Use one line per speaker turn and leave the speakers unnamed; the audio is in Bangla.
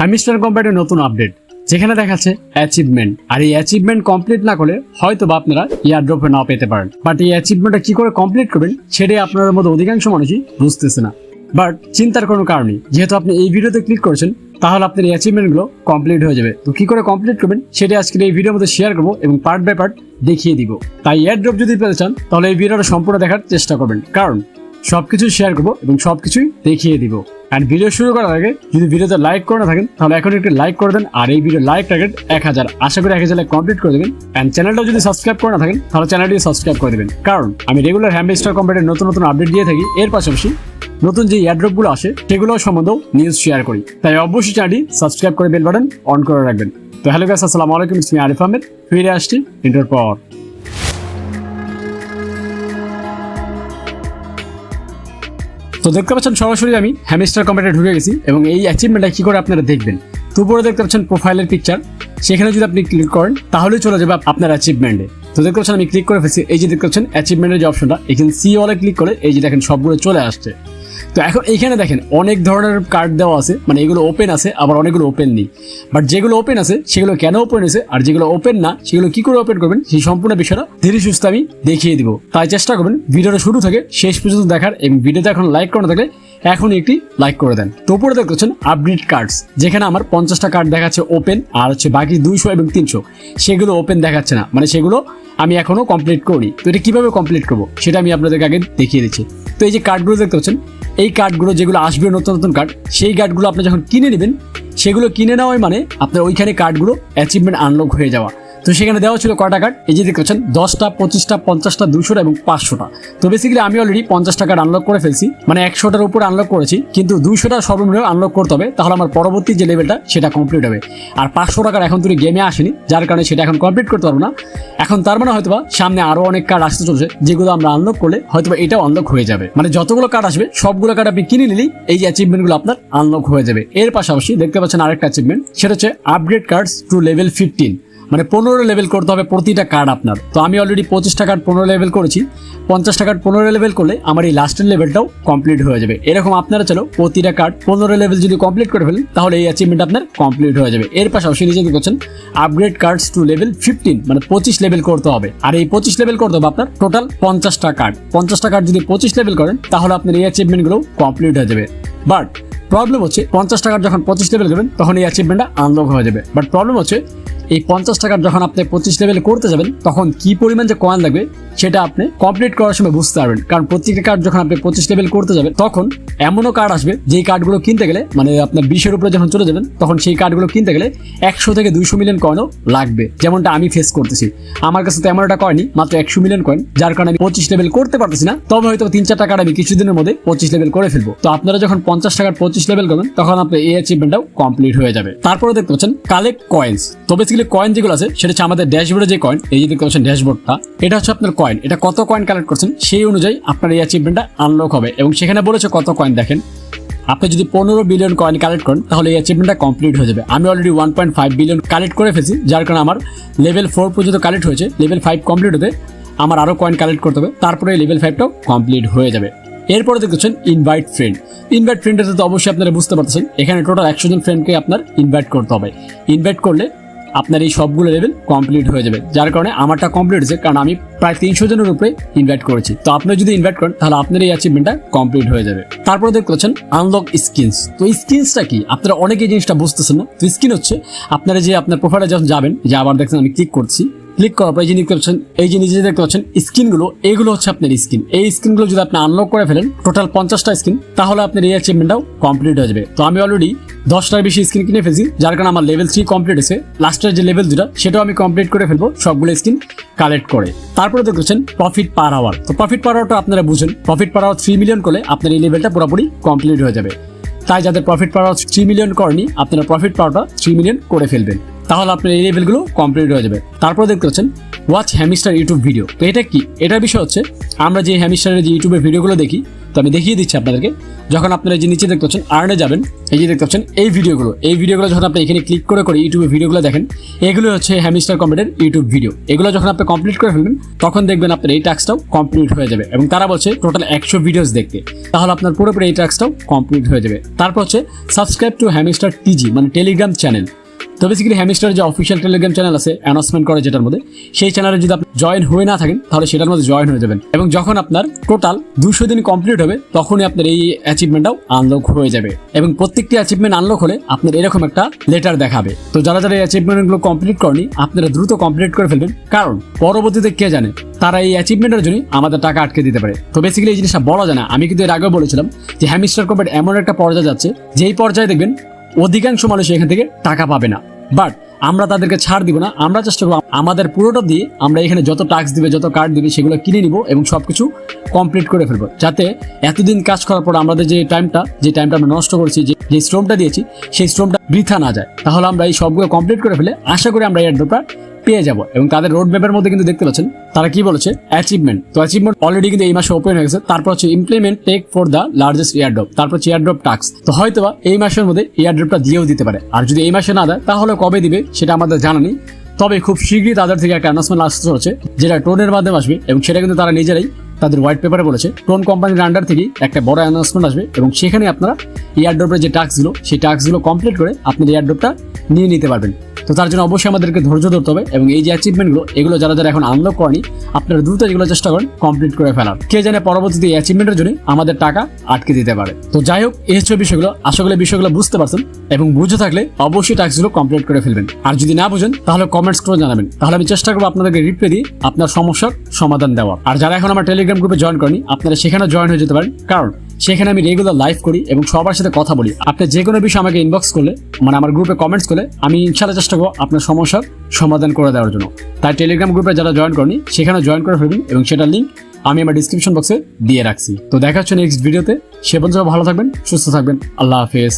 হ্যামিস্টার কোম্পানির নতুন আপডেট, যেখানে দেখাচ্ছে অ্যাচিভমেন্ট আর এই অ্যাচিভমেন্ট কমপ্লিট না করলে হয়তো বা আপনারা ইয়ার ড্রপে নাও পেতে পারেন। বাট এই অ্যাচিভমেন্টটা কি করে কমপ্লিট করবেন, সেটাই আপনাদের মধ্যে অধিকাংশ মানুষই বুঝতেছে না। বাট চিন্তার কোনো কারণই যেহেতু আপনি এই ভিডিওতে ক্লিক করেছেন, তাহলে আপনার এই অ্যাচিভমেন্টগুলো কমপ্লিট হয়ে যাবে। তো কি করে কমপ্লিট করবেন সেটা আজকের এই ভিডিওর মধ্যে শেয়ার করব এবং পার্ট বাই পার্ট দেখিয়ে দিব। তাই এয়ার ড্রপ যদি পেতে চান, তাহলে এই ভিডিওটা সম্পূর্ণ দেখার চেষ্টা করবেন। কারণ সব সবকিছু শেয়ার করব এবং সবকিছুই দেখিয়ে দিব। অ্যান্ড ভিডিও শুরু করার আগে যদি ভিডিওতে লাইক করে না থাকেন, তাহলে এখন একটি লাইক করে দেন, আর এই ভিডিও লাইক টার্গেট এক হাজার। আশা করি এক হাজার লাইক কমপ্লিট করে দেবেন। অ্যান্ড চ্যানেলটা যদি সাবস্ক্রাইব করে না থাকেন, তাহলে চ্যানেলটি সাবস্ক্রাইব করে দেবেন। কারণ আমি রেগুলার হ্যাম্বেস্টার কোম্পানির নতুন নতুন আপডেট দিয়ে থাকি। এর পাশাপাশি নতুন যে এয়ারড্রপগুলো আসে সেগুলো সম্বন্ধেও নিউজ শেয়ার করি। তাই অবশ্যই চ্যানেলটি সাবস্ক্রাইব করে বেল বাটন অন করে রাখবেন। তো হ্যালো গাছ আসসালামু আলাইকুম, ইসমি আরিফ আহমেদ। ফিরে আসছি ইন্টার পর। তো দেখতে পাচ্ছেন সরাসরি আমি হ্যামিস্টার কম্পিউটার ঢুকে গেছি এবং এই অ্যাচিভমেন্টটা কী করে আপনারা দেখবেন? তো উপরে দেখতে পাচ্ছেন প্রোফাইলের পিকচার সেখানে যদি আপনি ক্লিক করেন তাহলে চলে যাবে আপনার অ্যাচিভমেন্টে তো দেখতে পাচ্ছেন আমি ক্লিক করে ফেলছি। এই যে দেখতে পাচ্ছেন অ্যাচিভমেন্টের যে অপশনটা এখানে সি অলে ক্লিক করে এই যে দেখেন সবগুলো চলে আসছে। তো এখন এখানে দেখেন অনেক ধরনের কার্ড দেওয়া আছে। মানে এগুলো ওপেন আছে, আবার অনেকগুলো ওপেন নেই। বাট যেগুলো ওপেন আছে, সেগুলো কেন ওপেন আছে আর যেগুলো ওপেন না, সেগুলো কি করে ওপেন করবেন, সেই সম্পূর্ণ বিষয়টা ধীরে সুস্থ আমি দেখিয়ে দিব। তাই চেষ্টা করবেন, ভিডিওটা শুরু থেকে শেষ পর্যন্ত দেখার এবং ভিডিওতে এখন লাইক করে থাকলে এখন একটি লাইক করে দেন। তো উপরে দেখতেছেন আপডেট কার্ডস যেখানে আমার পঞ্চাশটা কার্ড দেখাচ্ছে ওপেন আর হচ্ছে বাকি দুইশো এবং তিনশো। সেগুলো ওপেন দেখাচ্ছে না মানে সেগুলো আমি এখনও কমপ্লিট করি তো এটা কীভাবে কমপ্লিট করব, সেটা আমি আপনাদেরকে আগে দেখিয়ে দিচ্ছি। তো এই যে কার্ডগুলো দেখতে পাচ্ছেন এই কার্ডগুলো যেগুলো আসবে নতুন নতুন কার্ড সেই কার্ডগুলো আপনি যখন কিনে নেবেন, সেগুলো কিনে নেওয়াই মানে আপনার ওইখানে কার্ডগুলো অ্যাচিভমেন্ট আনলক হয়ে যাওয়া। তো সেখানে দেওয়া ছিল কটা কার্ড এই যে দেখতে পাচ্ছেন, দশটা, পঁচিশটা, পঞ্চাশটা, দুশোটা এবং পাঁচশোটা। তো বেসিক্যালি আমি অলরেডি পঞ্চাশটা কার্ড আনলক করে ফেলছি। মানে একশোটার উপর আনলক করেছি, কিন্তু দুইশোটা সর্বনিম্ন আনলক করতে হবে, তাহলে আমার পরবর্তী যে লেভেলটা সেটা কমপ্লিট হবে। আর পাঁচশো টাকার এখন তুমি গেমে আসেনি, যার কারণে সেটা এখন কমপ্লিট করতে পারব না। এখন তার মানে হয়তোবা সামনে আরও অনেক কার্ড আসতে চলছে, যেগুলো আমরা আনলক করলে হয়তোবা এটাও আনলক হয়ে যাবে। মানে যতগুলো কার্ড আসবে, সবগুলো কার্ড আপনি কিনে নিলেই এই যে অ্যাচিভমেন্টগুলো আপনার আনলক হয়ে যাবে। এর পাশাপাশি দেখতে পাচ্ছেন আরেকটা অ্যাচিভমেন্ট সেটা হচ্ছে upgrade cards to level fifteen মানে পনেরো লেভেল করতে হবে প্রতিটা কার্ড আপনার। তো আমি অলরেডি পঁচিশ টাকার পনেরো লেভেল করেছি। পঞ্চাশ টাকার পনেরো লেভেল করলে আমার এই লাস্টের লেভেলটাও কমপ্লিট হয়ে যাবে। এরকম আপনারা চলো প্রতিটা কার্ড পনেরো লেভেল যদি কমপ্লিট করে ফেলেন, তাহলে এই অ্যাচিভমেন্ট আপনার কমপ্লিট হয়ে যাবে। এর পাশাপাশি নিজে করছেন? Upgrade cards to level fifteen মানে পঁচিশ লেভেল করতে হবে। আর এই পঁচিশ লেভেল করতে হবে আপনার টোটাল পঞ্চাশটা কার্ড পঞ্চাশটা কার্ড যদি পঁচিশ লেভেল করেন, তাহলে আপনার এই অ্যাচিভমেন্টগুলো কমপ্লিট হয়ে যাবে। বাট প্রবলেম হচ্ছে পঞ্চাশ টাকার যখন পঁচিশ লেভেল করবেন, তখন এই অ্যাচিভমেন্টটা আনলক হয়ে যাবে। বাট প্রবলেম হচ্ছে এই পঞ্চাশ টাকার যখন আপনি পঁচিশ লেভেল করতে যাবেন, তখন কি পরিমাণ যে কয়েন লাগবে, সেটা আপনি কমপ্লিট করার সময় বুঝতে পারবেন। কারণ প্রত্যেকটা কার্ড যখন আপনি পঁচিশ লেভেল করতে যাবেন, তখন এমনও কার্ড আসবে, যেই কার্ডগুলো কিনতে গেলে মানে আপনার বিশের উপরে যখন চলে যাবেন, তখন সেই কার্ডগুলো কিনতে গেলে একশো থেকে দুইশো মিলিয়ন কয়েনও লাগবে, যেমনটা আমি ফেস করতেছি। আমার কাছে তেমন একটা কয়েনি মাত্র একশো মিলিয়ন কয়েন যার কারণে আমি পঁচিশ লেভেল করতে পারতেছি না। তবে হয়তো তিন চার টাকার আমি কিছুদিনের মধ্যে পঁচিশ লেভেল করে ফেলব। তো আপনারা যখন পঞ্চাশ টাকার পঁচিশ লেভেল করবেন, তখন আপনার এই অ্যাচিভমেন্টটাও কমপ্লিট হয়ে যাবে। তারপরে দেখতে পাচ্ছেন কালেক্ট কয়েন্স তো বেসিক্যালি কয়েন যেগুলো আছে, সেটা হচ্ছে আমাদের ড্যাশবোর্ডে যে কয়েন এই যে দেখতে পাচ্ছেন ড্যাশবোর্ডটা এটা হচ্ছে আপনার কয়েন এটা কত কয়েন কালেক্ট করছেন সেই অনুযায়ী আপনার এই অ্যাচিভমেন্টটা আনলক হবে। এবং সেখানে বলেছে কত কয়েন দেখেন, আপনি যদি পনেরো বিলিয়ন কয়েন কালেক্ট করেন, তাহলে এই অ্যাচিভমেন্টটা কমপ্লিট হয়ে যাবে। আমি already one point five billion collect করে ফেলছি, যার কারণে আমার লেভেল ফোর পর্যন্ত কালেক্ট হয়েছে লেভেল ফাইভ কমপ্লিট হতে আমার আরও কয়েন কালেক্ট করতে হবে, তারপরে লেভেল ফাইভটাও কমপ্লিট হয়ে যাবে। এরপরে দেখছেন ইনভাইট ফ্রেন্ড ইনভাইট ফ্রেন্ডের তো অবশ্যই আপনারা বুঝতে পারতেছেন, এখানে টোটাল একশো জন ফ্রেন্ডকে আপনার ইনভাইট করতে হবে। ইনভাইট করলে আপনার এই সবগুলো লেভেল কমপ্লিট হয়ে যাবে। যার কারণে আমারটা কমপ্লিট হয়েছে, কারণ আমি প্রায় তিনশো জনের উপরে ইনভাইট করেছি। তো আপনি যদি ইনভাইট করেন, তাহলে আপনার এই অ্যাচিভমেন্টটা কমপ্লিট হয়ে যাবে। তারপরে দেখতে পাচ্ছেন আনলক স্কিনস তো স্কিনসটা কি? আপনারা অনেকে জিনিসটা বুঝতেছেন না। তো স্কিন হচ্ছে, আপনারা যে আপনার প্রোফাইলে যখন যাবেন, যে আবার দেখছেন আমি ক্লিক করছি ক্লিক করার পর এই যে দেখতে পাচ্ছেন এই যে নিজে দেখতে পাচ্ছেন স্ক্রিনগুলো এইগুলো হচ্ছে আপনার স্ক্রিন এই স্ক্রিনগুলো যদি আপনি আনলক করে ফেলেন টোটাল পঞ্চাশটা স্ক্রিন তাহলে আপনার এই অ্যাচিভমেন্টটাও কমপ্লিট হয়ে যাবে। তো আমি অলরেডি দশটার বেশি স্ক্রিন কিনে ফেলছি, যার কারণে আমার লেভেল থ্রি কমপ্লিট হয়েছে। লাস্টের যে লেভেল দুটা, সেটাও আমি কমপ্লিট করে ফেলব, সবগুলো স্ক্রিন কালেক্ট করে। তারপরে দেখছেন প্রফিট পার আওয়ার তো প্রফিট পার আওয়ারটা আপনারা বুঝেন profit per hour three million করলে আপনার এই লেভেলটা পুরোপুরি কমপ্লিট হয়ে যাবে। তাই যাদের প্রফিট পাওয়ার থ্রি মিলিয়ন করেনি, আপনারা প্রফিট পাওয়ারটা থ্রি মিলিয়ন করে ফেলবেন। তাহলে আপনার এই লেভেলগুলো কমপ্লিট হয়ে যাবে। তারপর দেখতে পাচ্ছেন ওয়াচ হ্যামিস্টার ইউটিউব ভিডিও তো এটা কি? এটার বিষয় হচ্ছে, আমরা যে হ্যামিস্টারের যে ইউটিউবের ভিডিওগুলো দেখি, তো আমি দেখিয়ে দিচ্ছি আপনাদেরকে। যখন আপনারা যে নিচে দেখতে পাচ্ছেন আর্নে যাবেন, এই যে দেখতে পাচ্ছেন, এই ভিডিওগুলো এই ভিডিওগুলো যখন আপনি এখানে ক্লিক করে করে ইউটিউবে ভিডিওগুলো দেখেন, এগুলো হচ্ছে হ্যামিস্টার কম্পিউটার ইউটিউব ভিডিও এগুলো যখন আপনি কমপ্লিট করে ফেলবেন, তখন দেখবেন আপনার এই টাস্কটাও কমপ্লিট হয়ে যাবে এবং তারা বলছে টোটাল একশো ভিডিওস দেখতে। তাহলে আপনার পুরোপুরি এই টাস্কটাও কমপ্লিট হয়ে যাবে। তারপর হচ্ছে সাবস্ক্রাইব টু হ্যামিস্টার টিজি মানে টেলিগ্রাম চ্যানেল তো বেসিক্যালি হ্যামিস্টার যে অফিসিয়াল টেলিগ্রাম চ্যানেল আছে অ্যানাউন্সমেন্ট করে যেটার মধ্যে, সেই চ্যানেলে যদি আপনি জয়েন হয়ে না থাকেন, তাহলে সেটার মধ্যে জয়েন হয়ে যাবেন। এবং যখন আপনার টোটাল দুশো দিন কমপ্লিট হবে, তখনই আপনার এই অ্যাচিভমেন্টটাও আনলক হয়ে যাবে। এবং প্রত্যেকটি অ্যাচিভমেন্ট আনলক হলে আপনার এরকম একটা লেটার দেখাবে। তো যারা যারা এই অ্যাচিভমেন্টগুলো কমপ্লিট করেনি, আপনারা দ্রুত কমপ্লিট করে ফেলবেন। কারণ পরবর্তীতে কে জানে, তারা এই অ্যাচিভমেন্টের জন্য আমাদের টাকা আটকে দিতে পারে। তো বেসিক্যালি এই জিনিসটা বলা যায় না। আমি কিন্তু এর আগেও বলেছিলাম যে হ্যামিস্টার কম্পেট এমন একটা পর্যায়ে যাচ্ছে, যেই পর্যায়ে দেখবেন অধিকাংশ মানুষ এখান থেকে টাকা পাবে না। বাট আমরা তাদেরকে ছাড় দিব না। আমরা চেষ্টা করব আমাদের পুরোটা দিয়ে আমরা এখানে যত টাস্ক দিবে, যত কার্ড দিবে, সেগুলো কিনে নিব এবং সব কিছু কমপ্লিট করে ফেলব। যাতে এতদিন কাজ করার পর আমাদের যে টাইমটা যে টাইমটা আমরা নষ্ট করেছি, যে যে শ্রমটা দিয়েছি, সেই শ্রমটা বৃথা না যায়। তাহলে আমরা এই সবগুলো কমপ্লিট করে ফেলে আশা করি আমরা এই ড্রপটা পেয়ে যাব এবং তাদের রোড ম্যাপের মধ্যে কিন্তু দেখতে পাচ্ছেন, তারা কি বলেছে? অ্যাচিভমেন্ট তো অ্যাচিভমেন্ট অলরেডি কিন্তু এই মাসে ওপেন হয়ে গেছে। তারপর হচ্ছে implement tech for the largest airdrop তারপর হচ্ছে এয়ারড্রপ টাক্স তো হয়তোবা এই মাসের মধ্যে এয়ারড্রপটা দিয়েও দিতে পারে। আর যদি এই মাসে না দেয়, তাহলে কবে দিবে সেটা আমাদের জানা নেই। তবে খুব শীঘ্রই তাদের থেকে একটা অ্যানাউন্সমেন্ট আসতে চলেছে, যেটা টোনের মাধ্যমে আসবে এবং সেটা কিন্তু তারা নিজেরাই তাদের হোয়াইট পেপারে বলেছে। টোন কোম্পানির আন্ডার থেকেই একটা বড় অ্যানাউন্সমেন্ট আসবে এবং সেখানে আপনারা এয়ারড্রপের যে টাস্কগুলো সেই টাস্কগুলো কমপ্লিট করে আপনার এয়ারড্রপটা নিয়ে নিতে পারবেন। তো তার জন্য অবশ্যই আমাদেরকে ধৈর্য ধরতে হবে এবং এই যে অ্যাচিভমেন্টগুলো এগুলো যারা যারা এখন আনলক করেনি, আপনারা দ্রুত এগুলো চেষ্টা করেন কমপ্লিট করে ফেলার। কে জানে পরবর্তীতে এই অ্যাচিভমেন্টের জন্য আমাদের টাকা আটকে দিতে পারে। তো যাই হোক, এই হচ্ছে বিষয়গুলো। আশা করি বিষয়গুলো বুঝতে পারছেন এবং বুঝে থাকলে অবশ্যই টাস্কগুলো কমপ্লিট করে ফেলবেন। আর যদি না বুঝেন, তাহলে কমেন্টস করে জানাবেন। তাহলে আমি চেষ্টা করব আপনাদেরকে রিপ্লাই দিয়ে আপনার সমস্যার সমাধান দেওয়ার। আর যারা এখন আমার টেলিগ্রাম গ্রুপে জয়েন করেনি, আপনারা সেখানে জয়েন হয়ে যেতে পারেন। কারণ সেখানে আমি রেগুলার লাইভ করি এবং সবার সাথে কথা বলি। আপনি যে কোনো বিষয় আমাকে ইনবক্স করলে মানে আমার গ্রুপে কমেন্টস করলে, আমি ইনশাল্লাহ চেষ্টা করব আপনার সমস্যার সমাধান করে দেওয়ার জন্য। তাই টেলিগ্রাম গ্রুপে যারা জয়েন করেনি সেখানে জয়েন করে ফেলবেন এবং সেটার লিঙ্ক আমি আমার ডিসক্রিপশন বক্সে দিয়ে রাখছি। তো দেখা হচ্ছে নেক্সট ভিডিওতে সে পর্যন্ত ভালো থাকবেন, সুস্থ থাকবেন। আল্লাহ হাফেজ।